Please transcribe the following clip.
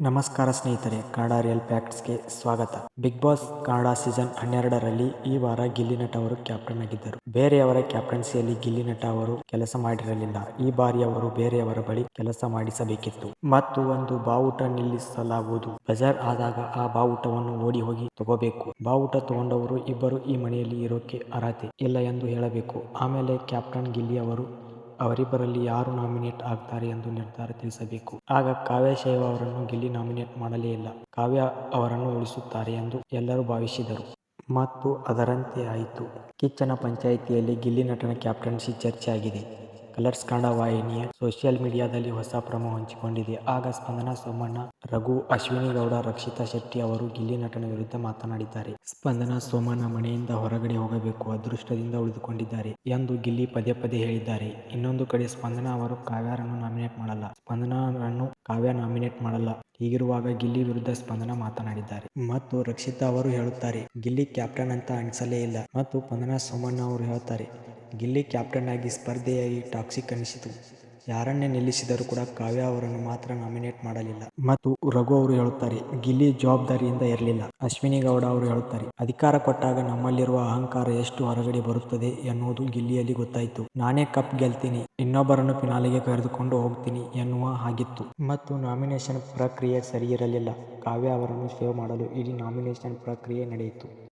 ನಮಸ್ಕಾರ ಸ್ನೇಹಿತರೆ, ಕನ್ನಡ ರಿಯಲ್ ಫ್ಯಾಕ್ಟ್ಸ್ಗೆ ಸ್ವಾಗತ. ಬಿಗ್ ಬಾಸ್ ಕನ್ನಡ ಸೀಸನ್ ಹನ್ನೆರಡರಲ್ಲಿ ಈ ವಾರ ಗಿಲ್ಲಿ ನಟ ಅವರು ಕ್ಯಾಪ್ಟನ್ ಆಗಿದ್ದರು. ಬೇರೆಯವರ ಕ್ಯಾಪ್ಟನ್ಸಿಯಲ್ಲಿ ಗಿಲ್ಲಿ ನಟ ಅವರು ಕೆಲಸ ಮಾಡಿರಲಿಲ್ಲ. ಈ ಬಾರಿ ಅವರು ಬೇರೆಯವರ ಬಳಿ ಕೆಲಸ ಮಾಡಿಸಬೇಕಿತ್ತು. ಮತ್ತು ಒಂದು ಬಾವುಟ ನಿಲ್ಲಿಸಲಾಗುವುದು. ಬಜಾರ್ ಆದಾಗ ಆ ಬಾವುಟವನ್ನು ಓಡಿ ಹೋಗಿ ತಗೋಬೇಕು. ಬಾವುಟ ತಗೊಂಡವರು ಇಬ್ಬರು ಈ ಮನೆಯಲ್ಲಿ ಇರೋಕೆ ಅರ್ಹತೆ ಇಲ್ಲ ಎಂದು ಹೇಳಬೇಕು. ಆಮೇಲೆ ಕ್ಯಾಪ್ಟನ್ ಗಿಲ್ಲಿ ಅವರು ಅವರಿಬ್ಬರಲ್ಲಿ ಯಾರು ನಾಮಿನೇಟ್ ಆಗ್ತಾರೆ ಎಂದು ನಿರ್ಧಾರ ತಿಳಿಸಬೇಕು. ಆಗ ಕಾವ್ಯ ಶೈವ ಅವರನ್ನು ಗಿಲ್ಲಿ ನಾಮಿನೇಟ್ ಮಾಡಲೇ ಇಲ್ಲ. ಕಾವ್ಯ ಅವರನ್ನು ಉಳಿಸುತ್ತಾರೆ ಎಂದು ಎಲ್ಲರೂ ಭಾವಿಸಿದರು. ಮತ್ತು ಅದರಂತೆ ಆಯಿತು. ಕಿಚ್ಚನ ಪಂಚಾಯಿತಿಯಲ್ಲಿ ಗಿಲ್ಲಿ ನಟನ ಕ್ಯಾಪ್ಟನ್ಸಿ ಚರ್ಚೆ ಆಗಿದೆ ಕಲರ್ಸ್ ಕನ್ನಡ ವಾಹಿನಿಯ ಸೋಷಿಯಲ್ ಮೀಡಿಯಾದಲ್ಲಿ ಹೊಸ ಪ್ರಮೋ ಹಂಚಿಕೊಂಡಿದೆ. ಆಗ ಸ್ಪಂದನ ಸೋಮಣ್ಣ, ರಘು, ಅಶ್ವಿನಿ ಗೌಡ, ರಕ್ಷಿತಾ ಶೆಟ್ಟಿ ಅವರು ಗಿಲ್ಲಿ ನಟನ ವಿರುದ್ಧ ಮಾತನಾಡಿದ್ದಾರೆ. ಸ್ಪಂದನ ಸೋಮಣ್ಣ ಮನೆಯಿಂದ ಹೊರಗಡೆ ಹೋಗಬೇಕು, ಅದೃಷ್ಟದಿಂದ ಉಳಿದುಕೊಂಡಿದ್ದಾರೆ ಎಂದು ಗಿಲ್ಲಿ ಪದೇ ಪದೇ ಹೇಳಿದ್ದಾರೆ. ಇನ್ನೊಂದು ಕಡೆ ಸ್ಪಂದನ ಅವರು ಕಾವ್ಯರನ್ನು ನಾಮಿನೇಟ್ ಮಾಡಲ್ಲ. ಸ್ಪಂದನರನ್ನು ಕಾವ್ಯ ನಾಮಿನೇಟ್ ಮಾಡಲ್ಲ. ಹೀಗಿರುವಾಗ ಗಿಲ್ಲಿ ವಿರುದ್ಧ ಸ್ಪಂದನ ಮಾತನಾಡಿದ್ದಾರೆ. ಮತ್ತು ರಕ್ಷಿತಾ ಅವರು ಹೇಳುತ್ತಾರೆ, ಗಿಲ್ಲಿ ಕ್ಯಾಪ್ಟನ್ ಅಂತ ಅನಿಸಲೇ ಇಲ್ಲ. ಮತ್ತು ಸ್ಪಂದನ ಸೋಮಣ್ಣ ಅವರು ಹೇಳ್ತಾರೆ ಗಿಲ್ಲಿ ಕ್ಯಾಪ್ಟನ್ ಆಗಿ ಸ್ಪರ್ಧೆಯಾಗಿ ಟಾಕ್ಸಿಕ್ ಅನಿಸಿತು. ಯಾರನ್ನೇ ನಿಲ್ಲಿಸಿದರೂ ಕೂಡ ಕಾವ್ಯ ಅವರನ್ನು ಮಾತ್ರ ನಾಮಿನೇಟ್ ಮಾಡಲಿಲ್ಲ. ಮತ್ತು ರಘು ಅವರು ಹೇಳುತ್ತಾರೆ, ಗಿಲ್ಲಿ ಜವಾಬ್ದಾರಿಯಿಂದ ಇರಲಿಲ್ಲ. ಅಶ್ವಿನಿ ಗೌಡ ಅವರು ಹೇಳುತ್ತಾರೆ, ಅಧಿಕಾರ ಕೊಟ್ಟಾಗ ನಮ್ಮಲ್ಲಿರುವ ಅಹಂಕಾರ ಎಷ್ಟು ಹೊರಗಡೆ ಬರುತ್ತದೆ ಎನ್ನುವುದು ಗಿಲ್ಲಿಯಲ್ಲಿ ಗೊತ್ತಾಯಿತು. ನಾನೇ ಕಪ್ ಗೆಲ್ತೀನಿ, ಇನ್ನೊಬ್ಬರನ್ನು ಫಿನಾಲೆಗೆ ಕರೆದುಕೊಂಡು ಹೋಗ್ತೀನಿ ಎನ್ನುವ ಹಾಗಿತ್ತು. ಮತ್ತು ನಾಮಿನೇಷನ್ ಪ್ರಕ್ರಿಯೆ ಸರಿಯಿರಲಿಲ್ಲ ಕಾವ್ಯ ಅವರನ್ನು ಸೇವ್ ಮಾಡಲು ಇಡೀ ನಾಮಿನೇಷನ್ ಪ್ರಕ್ರಿಯೆ ನಡೆಯಿತು.